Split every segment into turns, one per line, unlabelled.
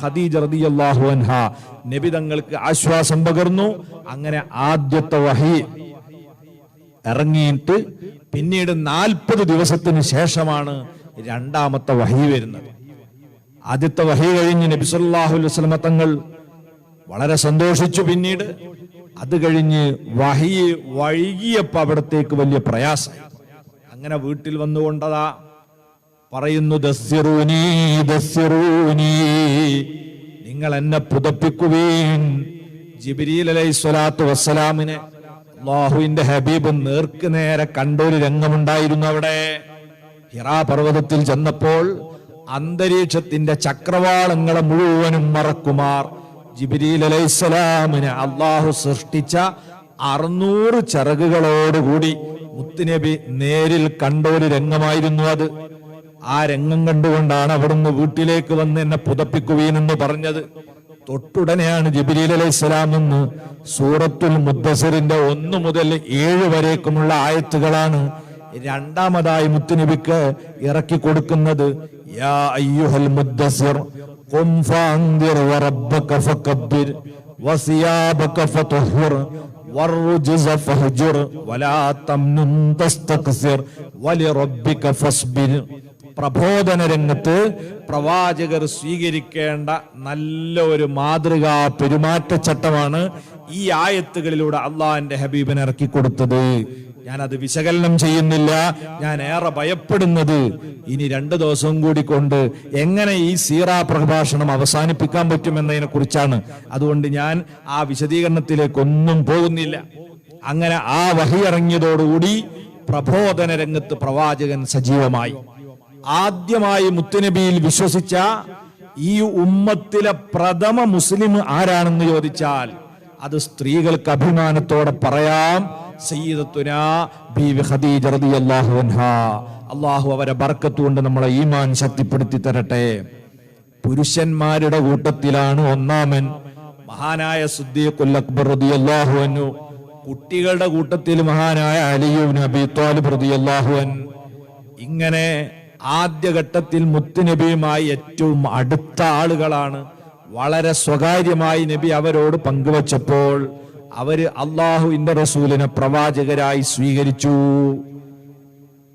ഖദീജ റളിയല്ലാഹു അൻഹ നബി തങ്ങൾക്ക് ആശ്വാസം പകർന്നു. അങ്ങനെ ആദ്യത്തെ വഹി ഇറങ്ങിയിട്ട് പിന്നീട് നാൽപ്പത് ദിവസത്തിന് ശേഷമാണ് രണ്ടാമത്തെ വഹി വരുന്നത്. ആദ്യത്തെ വഹി കഴിഞ്ഞ് നബി സല്ലല്ലാഹു അലൈഹി വസല്ലം തങ്ങൾ വളരെ സന്തോഷിച്ചു പിന്നീട്. അത് കഴിഞ്ഞ് വഹി വൈകിയപ്പോ അവിടത്തേക്ക് വലിയ പ്രയാസം അങ്ങനെ വീട്ടിൽ വന്നുകൊണ്ടതാ പറയുന്നു നിങ്ങൾ എന്നെ പുതപ്പിക്കുവേൻ. ജിബിരിയിൽ അലൈഹി സ്വലാത്തു വസ്സലാമിനെ അള്ളാഹുവിന്റെ ഹബീബ് നേർക്ക് നേരെ കണ്ടൊരു രംഗമുണ്ടായിരുന്നു അവിടെ. ഹിറാ പർവതത്തിൽ ചെന്നപ്പോൾ അന്തരീക്ഷത്തിന്റെ ചക്രവാളങ്ങളെ മുഴുവനും മറക്കുമാർ. ജിബിരിൽ അലൈഹിസ്സലാമിനെ അള്ളാഹു സൃഷ്ടിച്ച അറുന്നൂറ് ചിറകുകളോടുകൂടി മുത്തുനബി നേരിൽ കണ്ട ഒരു രംഗമായിരുന്നു അത്. ആ രംഗം കണ്ടുകൊണ്ടാണ് അവിടുന്ന് വീട്ടിലേക്ക് വന്ന് എന്നെ പുതപ്പിക്കുവീനെന്ന് പറഞ്ഞത് തൊട്ടുടനെയാണ് ജിബിരിൽ അലൈഹി സ്വലാം എന്ന് സൂറത്തുൽ മുദ്ദസിറിന്റെ ഒന്ന് മുതൽ ഏഴ് വരേക്കുമുള്ള ആയത്തുകളാണ് രണ്ടാമതായി മുത്തുനബിക്ക് ഇറക്കി കൊടുക്കുന്നത് യാ അയ്യുഹൽ മുദ്ദസിർ ഖും ഫഅൻദിർ വറബ്ബക ഫകബ്ബിർ വസിയാബക ഫതഹ്ഹിർ والرجز فهجر ولا تمنن تستكثر ولربك فاصبر പ്രബോധന രംഗത്ത് പ്രവാചകർ സ്വീകരിക്കേണ്ട നല്ല ഒരു മാതൃകാ പെരുമാറ്റച്ചട്ടമാണ് ഈ ആയത്തുകളിലൂടെ അള്ളാഹിന്റെ ഹബീബിന് ഇറക്കി കൊടുത്തത് അത് വിശകലനം ചെയ്യുന്നില്ല ഞാൻ ഏറെ ഭയപ്പെടുന്നത്. ഇനി രണ്ടു ദിവസവും കൂടി കൊണ്ട് എങ്ങനെ ഈ സീറ പ്രഭാഷണം അവസാനിപ്പിക്കാൻ പറ്റുമെന്നതിനെ കുറിച്ചാണ്. അതുകൊണ്ട് ഞാൻ ആ വിശദീകരണത്തിലേക്കൊന്നും പോകുന്നില്ല. അങ്ങനെ ആ വഹി ഇറങ്ങിയതോടുകൂടി പ്രബോധന രംഗത്ത് പ്രവാചകൻ സജീവമായി. ആദ്യമായി മുത്തുനബിയിൽ വിശ്വസിച്ച ഈ ഉമ്മത്തിലെ പ്രഥമ മുസ്ലിം ആരാണെന്ന് ചോദിച്ചാൽ അത് സ്ത്രീകൾക്ക് അഭിമാനത്തോടെ പറയാം. സയ്യിദത്തുന ഖദീജ റളിയല്ലാഹു അള്ളാഹു അവരെ ബർക്കത്തുകൊണ്ട് നമ്മളെ ഈമാൻ ശക്തിപ്പെടുത്തി തരട്ടെ. പുരുഷന്മാരുടെ കൂട്ടത്തിലാണ് ഒന്നാമൻ മഹാനായ സുദ്ദീഖുൽ അക്ബർ റളിയല്ലാഹു അൻഹു. കുട്ടികളുടെ കൂട്ടത്തിൽ മഹാനായ അലിയു നബി ത്വാലിബ് റളിയല്ലാഹു അൻ ഇങ്ങനെ ആദ്യഘട്ടത്തിൽ മുത്തുനബിയുമായി ഏറ്റവും അടുത്ത ആളുകളാണ്. വളരെ സ്വകാര്യമായി നബി അവരോട് പങ്കുവച്ചപ്പോൾ അവർ അള്ളാഹുവിന്റെ റസൂലിനെ പ്രവാചകരായി സ്വീകരിച്ചു.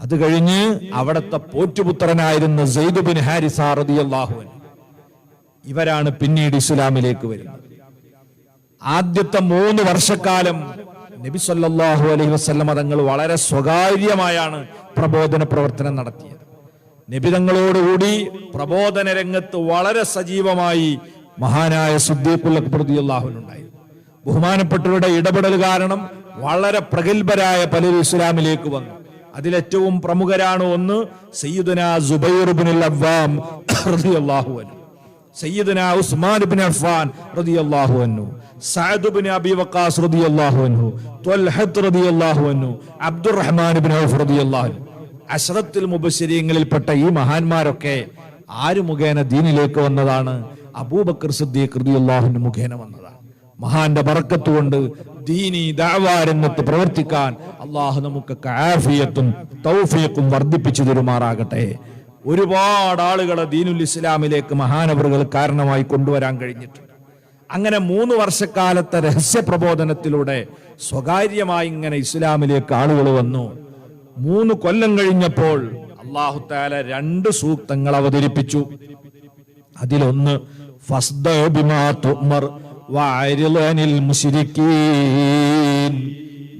അത് കഴിഞ്ഞ് അവിടത്തെ പോറ്റുപുത്രനായിരുന്ന സെയ്ദുബിൻ ഹാരിസ റളിയല്ലാഹു അൻഹു. ഇവരാണ് പിന്നീട് ഇസ്ലാമിലേക്ക് വരുന്നത്. ആദ്യത്തെ മൂന്ന് വർഷക്കാലം നബി സല്ലല്ലാഹു അലൈഹി വസല്ലമ തങ്ങൾ വളരെ സ്വകാര്യമായാണ് പ്രബോധന പ്രവർത്തനം നടത്തിയത്. നിബിതങ്ങളോടുകൂടി പ്രബോധന രംഗത്ത് വളരെ സജീവമായി മഹാനായ സുദ്ദീഖുൽ അക്ബർ റളിയല്ലാഹുവിനുണ്ടായി ബഹുമാനപ്പെട്ടവരുടെ ഇടപെടൽ കാരണം വളരെ പ്രഗത്ഭരായ പലരും ഇസ്ലാമിലേക്ക് വന്നു. അതിലേറ്റവും പ്രമുഖരാണ് ഒന്ന് സയ്യിദുന സുബൈർ ഇബ്നുൽ അവ്വാം റളിയല്ലാഹു അൻഹു. സയ്യിദുന ഉസ്മാൻ ഇബ്നു അഫ്ഫാൻ റളിയല്ലാഹു അൻഹു. സഅദ് ഇബ്നു അബി വഖാസ് റളിയല്ലാഹു അൻഹു. ത്വൽഹത്ത് റളിയല്ലാഹു അൻഹു. അബ്ദുറഹ്മാൻ ഇബ്നു ഔഫ് റളിയല്ലാഹു അൻഹു. അഷ്റത്തുൽ മുബശ്ശരീങ്ങളിൽപ്പെട്ട ഈ മഹാന്മാരൊക്കെ ആര് മുഖേന ദീനിലേക്ക് വന്നതാണ്? അബൂബക്കർ സിദ്ദീഖ് റളിയല്ലാഹു മുഖേന വന്നതാണ്. മഹാന്റെ ബർക്കത്ത് കൊണ്ട് ദീനി രംഗത്ത് പ്രവർത്തിക്കാൻ അള്ളാഹു നമുക്ക് കാഫിയത്തും തൗഫീഖും വർദ്ധിപ്പിച്ചു തരുമാറാകട്ടെ. ഒരുപാട് ആളുകളെ ദീനുൽ ഇസ്ലാമിലേക്ക് മഹാനവറുകൾ കാരണമായി കൊണ്ടുവരാൻ കഴിഞ്ഞിട്ടുണ്ട്. അങ്ങനെ മൂന്ന് വർഷക്കാലത്തെ രഹസ്യ പ്രബോധനത്തിലൂടെ സ്വകാര്യമായി ഇങ്ങനെ ഇസ്ലാമിലേക്ക് ആളുകൾ വന്നു. മൂന്ന് കൊല്ലം കഴിഞ്ഞപ്പോൾ അള്ളാഹു താല രണ്ട് സൂക്തങ്ങൾ അവതരിപ്പിച്ചു. അതിലൊന്ന്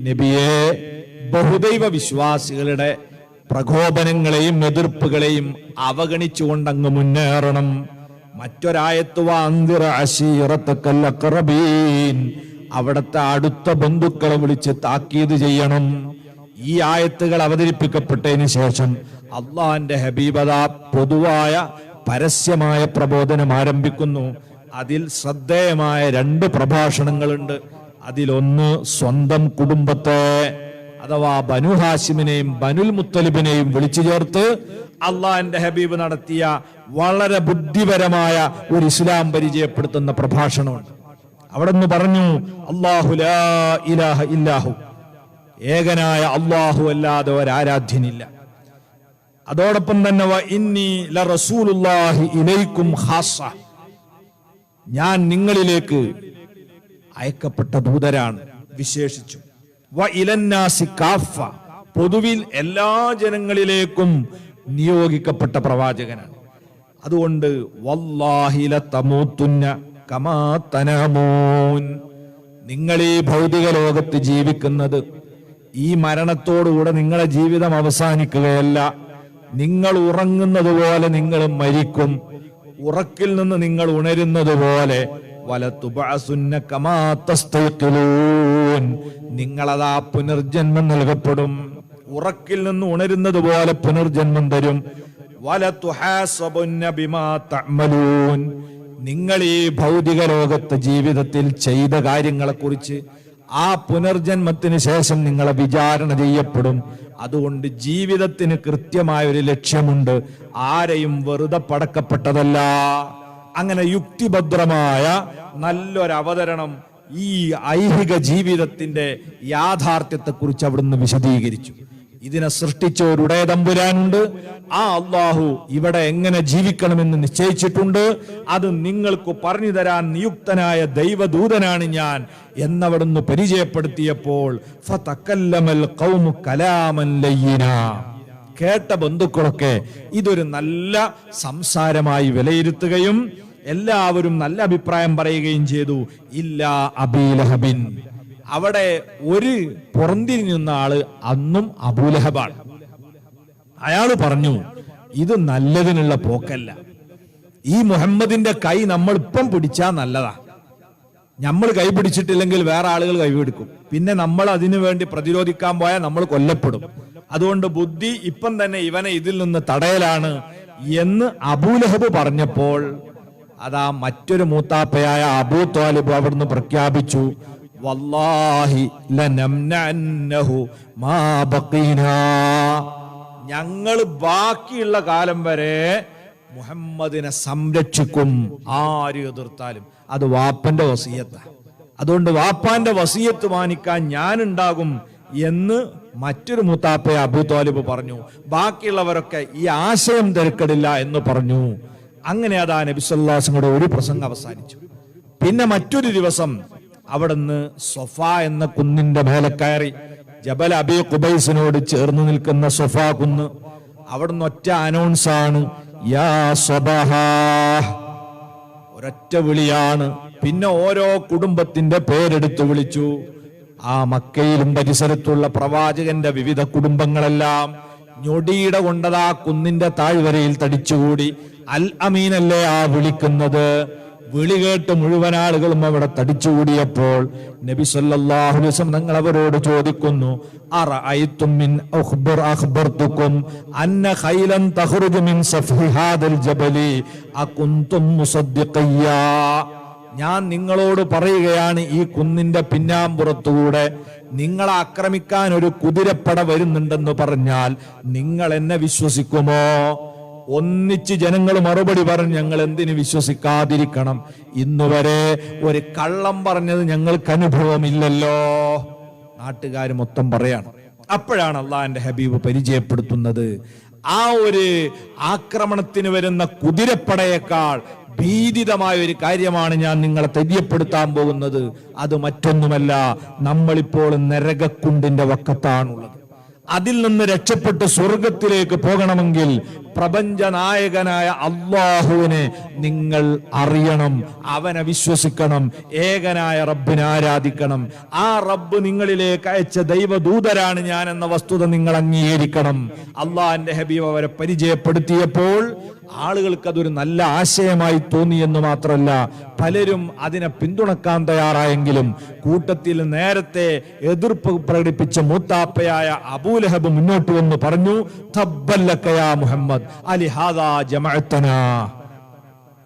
നബിയെ ബഹുദൈവ വിശ്വാസികളുടെ പ്രകോപനങ്ങളെയും എതിർപ്പുകളെയും അവഗണിച്ചുകൊണ്ട് അങ്ങ് മുന്നേറണം. മറ്റൊരായത്ത് അവിടുത്തെ അടുത്ത ബന്ധുക്കളെ വിളിച്ച് താക്കീത് ചെയ്യണം. ഈ ആയത്തുകൾ അവതരിപ്പിക്കപ്പെട്ടതിന് ശേഷം അള്ളാഹിന്റെ ഹബീബത പൊതുവായ പരസ്യമായ പ്രബോധനം ആരംഭിക്കുന്നു. അതിൽ ശ്രദ്ധേയമായ രണ്ട് പ്രഭാഷണങ്ങളുണ്ട്. അതിലൊന്ന് സ്വന്തം കുടുംബത്തെ അഥവാ ബനു ഹാഷിമിനെയും ബനുൽ മുത്തലിബിനെയും വിളിച്ചു ചേർത്ത് അള്ളാഹിന്റെ ഹബീബ് നടത്തിയ വളരെ ബുദ്ധിപരമായ ഒരു ഇസ്ലാം പരിചയപ്പെടുത്തുന്ന പ്രഭാഷണമുണ്ട് അവിടെ നിന്ന് പറഞ്ഞു അള്ളാഹു ഇലാഹ ഇല്ലാഹു. ഏകനായ അള്ളാഹു അല്ലാതെ ഒരാരാധ്യനില്ല. അതോടൊപ്പം തന്നെ ഇലൈക്കും ഹാസ ഞാൻ നിങ്ങളിലേക്ക് അയക്കപ്പെട്ട ദൂതരാണ് വിശേഷിച്ചു. വ ഇലന്നാസി കാഫ. പൊതുവിൽ എല്ലാ ജനങ്ങളിലേക്കും നിയോഗിക്കപ്പെട്ട പ്രവാചകനാണ്. അതുകൊണ്ട് വല്ലാഹില തമൂത്തുന്ന കമാ തനമൂൻ നിങ്ങൾ ഈ ഭൗതിക ലോകത്ത് ജീവിക്കുന്നത് ഈ മരണത്തോടുകൂടെ നിങ്ങളെ ജീവിതം അവസാനിക്കുകയല്ല നിങ്ങൾ ഉറങ്ങുന്നത് പോലെ നിങ്ങൾ മരിക്കും ഉറക്കിൽ നിന്ന് നിങ്ങൾ ഉണരുന്നത് പോലെ. നിങ്ങളതാ പുനർജന്മം നൽകപ്പെടും ഉറക്കിൽ നിന്ന് ഉണരുന്നത് പോലെ പുനർജന്മം തരും. നിങ്ങൾ ഈ ഭൗതിക ലോകത്തെ ജീവിതത്തിൽ ചെയ്ത കാര്യങ്ങളെക്കുറിച്ച് ആ പുനർജന്മത്തിന് ശേഷം നിങ്ങളെ വിചാരണ ചെയ്യപ്പെടും. അതുകൊണ്ട് ജീവിതത്തിന് കൃത്യമായ ഒരു ലക്ഷ്യമുണ്ട്. ആരെയും വെറുതെ പടക്കപ്പെട്ടതല്ല. അങ്ങനെ യുക്തിഭദ്രമായ നല്ലൊരവതരണം ഈ ഐഹിക ജീവിതത്തിന്റെ യാഥാർത്ഥ്യത്തെക്കുറിച്ച് അവിടുന്ന് വിശദീകരിച്ചു. ഇതിനെ സൃഷ്ടിച്ച ഒരു തമ്പുരാനുണ്ട്. ആ അള്ളാഹു ഇവിടെ എങ്ങനെ ജീവിക്കണമെന്ന് നിശ്ചയിച്ചിട്ടുണ്ട്? അത് നിങ്ങൾക്ക് പറഞ്ഞു തരാൻ നിയുക്തനായ ദൈവദൂതനാണ് ഞാൻ എന്നവിടുന്ന് പരിചയപ്പെടുത്തിയപ്പോൾ. കേട്ട ബന്ധുക്കളൊക്കെ ഇതൊരു നല്ല സംസാരമായി വിലയിരുത്തുകയും എല്ലാവരും നല്ല അഭിപ്രായം പറയുകയും ചെയ്തു. ഇല്ല അബീലഹബിൻ അവിടെ ഒരു പുറന്തിരിഞ്ഞ ആൾ അന്നും അബൂലഹബാണ് അയാൾ പറഞ്ഞു ഇത് നല്ലതിനുള്ള പോക്കല്ല. ഈ മുഹമ്മദിന്റെ കൈ നമ്മൾ ഇപ്പം പിടിച്ചാ നല്ലതാ. നമ്മൾ കൈ പിടിച്ചിട്ടില്ലെങ്കിൽ വേറെ ആളുകൾ കൈപിടിക്കും പിന്നെ നമ്മൾ അതിനു വേണ്ടി പ്രതിരോധിക്കാൻ പോയാൽ നമ്മൾ കൊല്ലപ്പെടും. അതുകൊണ്ട് ബുദ്ധി ഇപ്പം തന്നെ ഇവനെ ഇതിൽ നിന്ന് തടയലാണ് എന്ന് അബൂലഹബ് പറഞ്ഞപ്പോൾ അതാ മറ്റൊരു മൂത്താപ്പയായ അബൂ താലിബ് അവിടുന്ന് പ്രഖ്യാപിച്ചു വല്ലാഹി ലനംനഅന്നഹു മാ ബഖീനാ. ഞങ്ങൾ ബാക്കിയുള്ള കാലം വരെ മുഹമ്മദിനെ സംരക്ഷിക്കും. ആര് എതിർത്താലും. അത് വാപ്പന്റെ വസീയത്ത. അതുകൊണ്ട് വാപ്പാന്റെ വസീയത്ത് മാനിക്കാൻ ഞാനുണ്ടാകും എന്ന് മറ്റൊരു മുത്താപ്പയെ അബു താലിബ് പറഞ്ഞു. ബാക്കിയുള്ളവരൊക്കെ ഈ ആശയം തിരക്കടില്ല എന്ന് പറഞ്ഞു. അങ്ങനെ അതാ നബിസ്വല്ലാസിങ്ങളുടെ ഒരു പ്രസംഗം അവസാനിച്ചു. പിന്നെ മറ്റൊരു ദിവസം അവിടുന്ന് സൊഫ എന്ന കുന്നിന്റെ മേലെ കയറി. ജബൽ അബി കുബൈസിനോട് ചേർന്ന് നിൽക്കുന്ന സൊഫാ കുന്ന് അവിടുന്ന് ഒറ്റ അനൗൺസ് ആണ് യാ സ്വബഹ ഒരൊറ്റ വിളിയാണ്. പിന്നെ ഓരോ കുടുംബത്തിന്റെ പേരെടുത്ത് വിളിച്ചു. ആ മക്കയിലും പരിസരത്തുള്ള പ്രവാചകന്റെ വിവിധ കുടുംബങ്ങളെല്ലാം ഞൊടിയുടെ കൊണ്ടതാ കുന്നിന്റെ താഴ്വരയിൽ തടിച്ചുകൂടി. അൽ അമീനല്ലേ ആ വിളിക്കുന്നത്? വിളി കേട്ട് മുഴുവൻ ആളുകളും അവിടെ തടിച്ചുകൂടിയപ്പോൾ നബി വസല്ലം നിങ്ങൾ അവരോട് ചോദിക്കുന്നു ഞാൻ നിങ്ങളോട് പറയുകയാണ് ഈ കുന്നിന്റെ പിന്നാമ്പുറത്തുകൂടെ നിങ്ങളെ ആക്രമിക്കാൻ ഒരു കുതിരപ്പട വരുന്നുണ്ടെന്ന് പറഞ്ഞാൽ നിങ്ങൾ എന്നെ വിശ്വസിക്കുമോ? ഒന്നിച്ച് ജനങ്ങൾ മറുപടി പറഞ്ഞ് ഞങ്ങൾ എന്തിനു വിശ്വസിക്കാതിരിക്കണം? ഇന്നുവരെ ഒരു കള്ളം പറഞ്ഞത് ഞങ്ങൾക്ക് അനുഭവമില്ലല്ലോ. നാട്ടുകാർ മൊത്തം പറയാണ്. അപ്പോഴാണ് അള്ളാഹിന്റെ ഹബീബ് പരിചയപ്പെടുത്തുന്നത്. ആ ഒരു ആക്രമണത്തിന് വരുന്ന കുതിരപ്പടയേക്കാൾ ഭീതിതമായ ഒരു കാര്യമാണ് ഞാൻ നിങ്ങളെ തെര്യപ്പെടുത്താൻ പോകുന്നത്. അത് മറ്റൊന്നുമല്ല നമ്മളിപ്പോൾ നരകക്കുണ്ടിന്റെ വക്കത്താണുള്ളത്. അതിൽ നിന്ന് രക്ഷപ്പെട്ട് സ്വർഗത്തിലേക്ക് പോകണമെങ്കിൽ പ്രപഞ്ച നായകനായ അള്ളാഹുവിനെ നിങ്ങൾ അറിയണം അവനെ വിശ്വസിക്കണം ഏകനായ റബ്ബിനെ ആരാധിക്കണം. ആ റബ്ബ് നിങ്ങളിലേക്ക് അയച്ച ദൈവദൂതരാണ് ഞാൻ എന്ന വസ്തുത നിങ്ങൾ അംഗീകരിക്കണം. അള്ളാഹിന്റെ ഹബീബ് അവരെ പരിചയപ്പെടുത്തിയപ്പോൾ ആളുകൾക്ക് അതൊരു നല്ല ആശയമായി തോന്നി എന്ന് മാത്രമല്ല പലരും അതിനെ പിന്തുണക്കാൻ തയ്യാറായെങ്കിലും കൂട്ടത്തിൽ നേരത്തെ എതിർപ്പ് പ്രകടിപ്പിച്ച മൂത്താപ്പയായ അബൂലഹബ് മുന്നോട്ട് വന്ന് പറഞ്ഞു "തബ്ബല്ലക്കയാ മുഹമ്മദ് അലിഹാദാ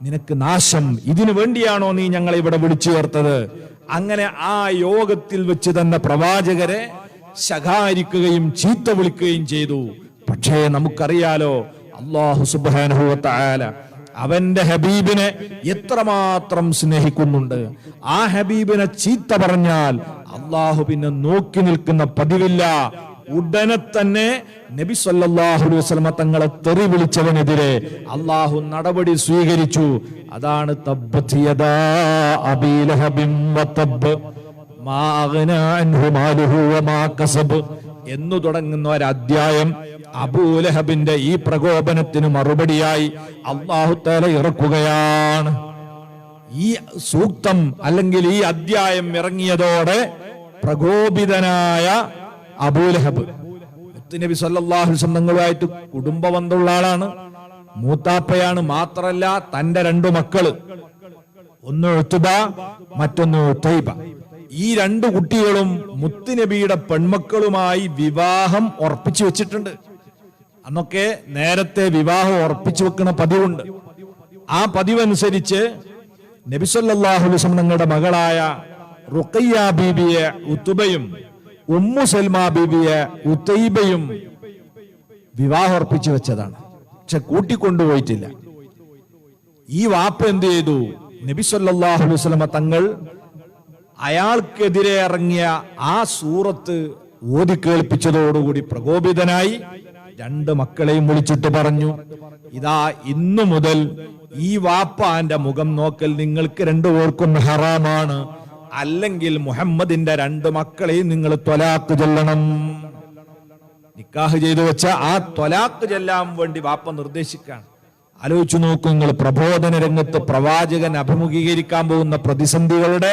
നിനക്ക് നാശം ഇതിനു വേണ്ടിയാണോ നീ ഞങ്ങളെ ഇവിടെ വിളിച്ചു ചേർത്തത്? അങ്ങനെ ആ യോഗത്തിൽ വെച്ച് തന്നെ പ്രവാചകരെ ശകാരിക്കുകയും ചീത്ത വിളിക്കുകയും ചെയ്തു. പക്ഷേ നമുക്കറിയാലോ അള്ളാഹു സുബാനുഭവത്തായാല അവന്റെ ഹബീബിനെ എത്രമാത്രം സ്നേഹിക്കുന്നുണ്ട്. ആ ഹബീബിനെ ചീത്ത പറഞ്ഞാൽ അള്ളാഹു പിന്നെ നോക്കി നിൽക്കുന്ന പതിവില്ല. ഉടനെ തന്നെ നബി സല്ലാഹു അലൈഹി വസല്ലമ തങ്ങളെ തെറി വിളിച്ചവനെതിരെ അള്ളാഹു നടപടി സ്വീകരിച്ചു. അതാണ് തബ്ബത് എന്നു തുടങ്ങുന്ന ഒരു അധ്യായം അബൂലഹബിന്റെ ഈ പ്രകോപനത്തിന് മറുപടിയായി അള്ളാഹു തആല ഇറക്കുകയാണ്. ഈ സൂക്തം അല്ലെങ്കിൽ ഈ അധ്യായം ഇറങ്ങിയതോടെ പ്രകോപിതനായ അബൂലഹബ് നബി സല്ലല്ലാഹു അലൈഹി കുടുംബ ബന്ധമുള്ള ആളാണ്. മൂത്താപ്പയാണ് മാത്രല്ല തന്റെ രണ്ടു മക്കൾ ഒന്ന് എഴുത്തുബ മറ്റൊന്ന് ഉത്തൈബ. ഈ രണ്ട് കുട്ടികളും മുത്തുനബിയുടെ പെൺമക്കളുമായി വിവാഹം ഉറപ്പിച്ചു വെച്ചിട്ടുണ്ട്. അന്നൊക്കെ നേരത്തെ വിവാഹം ഉറപ്പിച്ചു വെക്കുന്ന പതിവുണ്ട്. ആ പതിവനുസരിച്ച് നബിസല്ലാഹു വസല്ലം തങ്ങളുടെ മകളായ റുഖയ്യ ബീബിയെ ഉത്തുബയും ഉമ്മു സൽമ ബീബിയെ ഉത്തൈബയും വിവാഹം ഉറപ്പിച്ചു വെച്ചതാണ്. പക്ഷെ കൂട്ടിക്കൊണ്ടുപോയിട്ടില്ല. ഈ വാപ്പ് എന്ത് ചെയ്തു? നബി സല്ലല്ലാഹു അലൈഹി വസല്ലമ തങ്ങൾ അയാൾക്കെതിരെ ഇറങ്ങിയ ആ സൂറത്ത് ഓതി കേൾപ്പിച്ചതോടുകൂടി പ്രകോപിതനായി രണ്ട് മക്കളെയും വിളിച്ചിട്ട് പറഞ്ഞു ഇതാ ഇന്നു മുതൽ ഈ വാപ്പാന്റെ മുഖം നോക്കൽ നിങ്ങൾക്ക് രണ്ടു പേർക്കും ഹറാമാണ്. അല്ലെങ്കിൽ മുഹമ്മദിന്റെ രണ്ട് മക്കളെയും നിങ്ങൾ ത്വലാക്ക് ചെല്ലണം. നിക്കാഹ് ചെയ്തു വെച്ച ആ ത്വലാക്ക് ചെല്ലാൻ വേണ്ടി വാപ്പ നിർദ്ദേശിക്കാണ് ആലോചിച്ചു നോക്കൂ നിങ്ങൾ പ്രബോധന രംഗത്ത് പ്രവാചകൻ അഭിമുഖീകരിക്കാൻ പോകുന്ന പ്രതിസന്ധികളുടെ